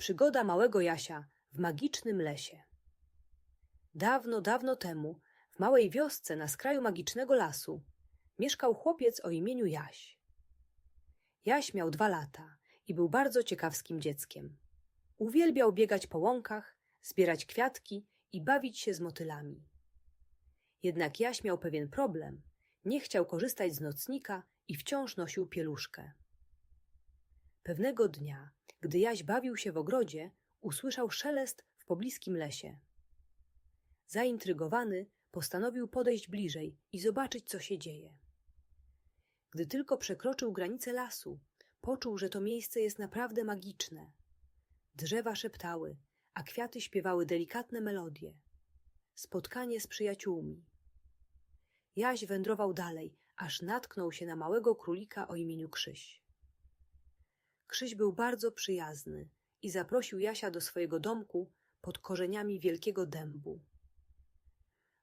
Przygoda małego Jasia w magicznym lesie. Dawno, dawno temu, w małej wiosce na skraju magicznego lasu, mieszkał chłopiec o imieniu Jaś. Jaś miał dwa lata i był bardzo ciekawskim dzieckiem. Uwielbiał biegać po łąkach, zbierać kwiatki i bawić się z motylami. Jednak Jaś miał pewien problem. Nie chciał korzystać z nocnika i wciąż nosił pieluszkę. Pewnego dnia, gdy Jaś bawił się w ogrodzie, usłyszał szelest w pobliskim lesie. Zaintrygowany, postanowił podejść bliżej i zobaczyć, co się dzieje. Gdy tylko przekroczył granicę lasu, poczuł, że to miejsce jest naprawdę magiczne. Drzewa szeptały, a kwiaty śpiewały delikatne melodie. Spotkanie z przyjaciółmi. Jaś wędrował dalej, aż natknął się na małego królika o imieniu Krzyś. Krzyś był bardzo przyjazny i zaprosił Jasia do swojego domku pod korzeniami wielkiego dębu.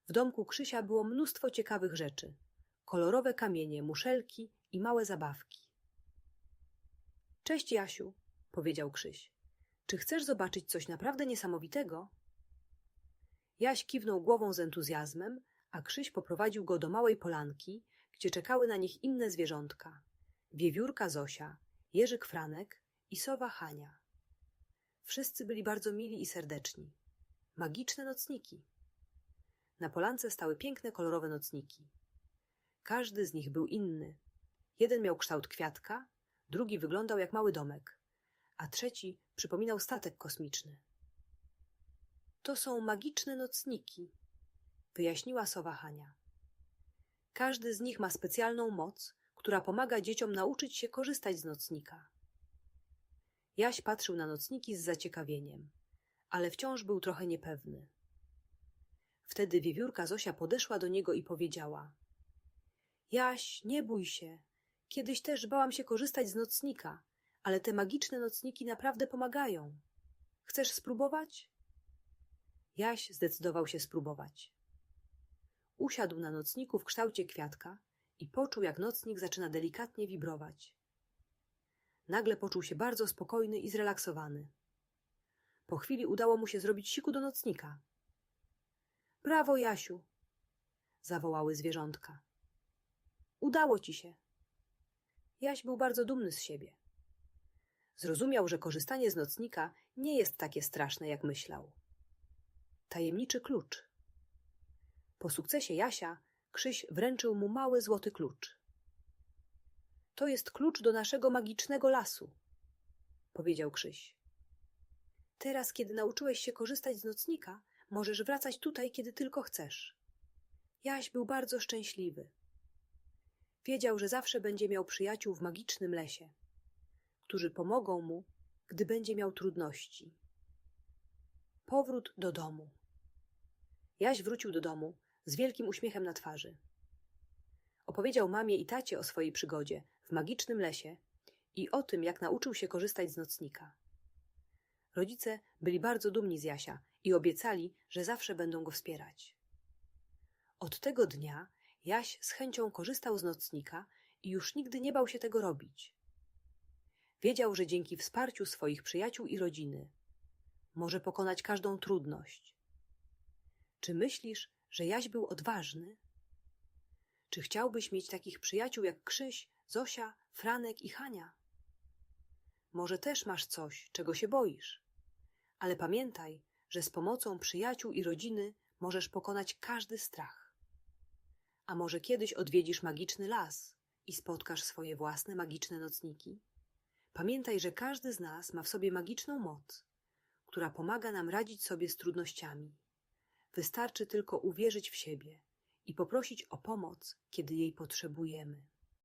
W domku Krzysia było mnóstwo ciekawych rzeczy: kolorowe kamienie, muszelki i małe zabawki. Cześć, Jasiu, powiedział Krzyś. Czy chcesz zobaczyć coś naprawdę niesamowitego? Jaś kiwnął głową z entuzjazmem, a Krzyś poprowadził go do małej polanki, gdzie czekały na nich inne zwierzątka: wiewiórka Zosia, Jerzyk Franek i sowa Hania. Wszyscy byli bardzo mili i serdeczni. Magiczne nocniki. Na polance stały piękne kolorowe nocniki. Każdy z nich był inny. Jeden miał kształt kwiatka, drugi wyglądał jak mały domek, a trzeci przypominał statek kosmiczny. To są magiczne nocniki, wyjaśniła sowa Hania. Każdy z nich ma specjalną moc, która pomaga dzieciom nauczyć się korzystać z nocnika. Jaś patrzył na nocniki z zaciekawieniem, ale wciąż był trochę niepewny. Wtedy wiewiórka Zosia podeszła do niego i powiedziała: Jaś, nie bój się. Kiedyś też bałam się korzystać z nocnika, ale te magiczne nocniki naprawdę pomagają. Chcesz spróbować? Jaś zdecydował się spróbować. Usiadł na nocniku w kształcie kwiatka i poczuł, jak nocnik zaczyna delikatnie wibrować. Nagle poczuł się bardzo spokojny i zrelaksowany. Po chwili udało mu się zrobić siku do nocnika. Brawo, Jasiu! zawołały zwierzątka. Udało ci się. Jaś był bardzo dumny z siebie. Zrozumiał, że korzystanie z nocnika nie jest takie straszne, jak myślał. Tajemniczy klucz. Po sukcesie Jasia Krzyś wręczył mu mały złoty klucz. To jest klucz do naszego magicznego lasu, powiedział Krzyś. Teraz, kiedy nauczyłeś się korzystać z nocnika, możesz wracać tutaj, kiedy tylko chcesz. Jaś był bardzo szczęśliwy. Wiedział, że zawsze będzie miał przyjaciół w magicznym lesie, którzy pomogą mu, gdy będzie miał trudności. Powrót do domu. Jaś wrócił do domu z wielkim uśmiechem na twarzy. Opowiedział mamie i tacie o swojej przygodzie w magicznym lesie i o tym, jak nauczył się korzystać z nocnika. Rodzice byli bardzo dumni z Jasia i obiecali, że zawsze będą go wspierać. Od tego dnia Jaś z chęcią korzystał z nocnika i już nigdy nie bał się tego robić. Wiedział, że dzięki wsparciu swoich przyjaciół i rodziny może pokonać każdą trudność. Czy myślisz, że Jaś był odważny? Czy chciałbyś mieć takich przyjaciół jak Krzyś, Zosia, Franek i Hania? Może też masz coś, czego się boisz. Ale pamiętaj, że z pomocą przyjaciół i rodziny możesz pokonać każdy strach. A może kiedyś odwiedzisz magiczny las i spotkasz swoje własne magiczne nocniki? Pamiętaj, że każdy z nas ma w sobie magiczną moc, która pomaga nam radzić sobie z trudnościami. Wystarczy tylko uwierzyć w siebie i poprosić o pomoc, kiedy jej potrzebujemy.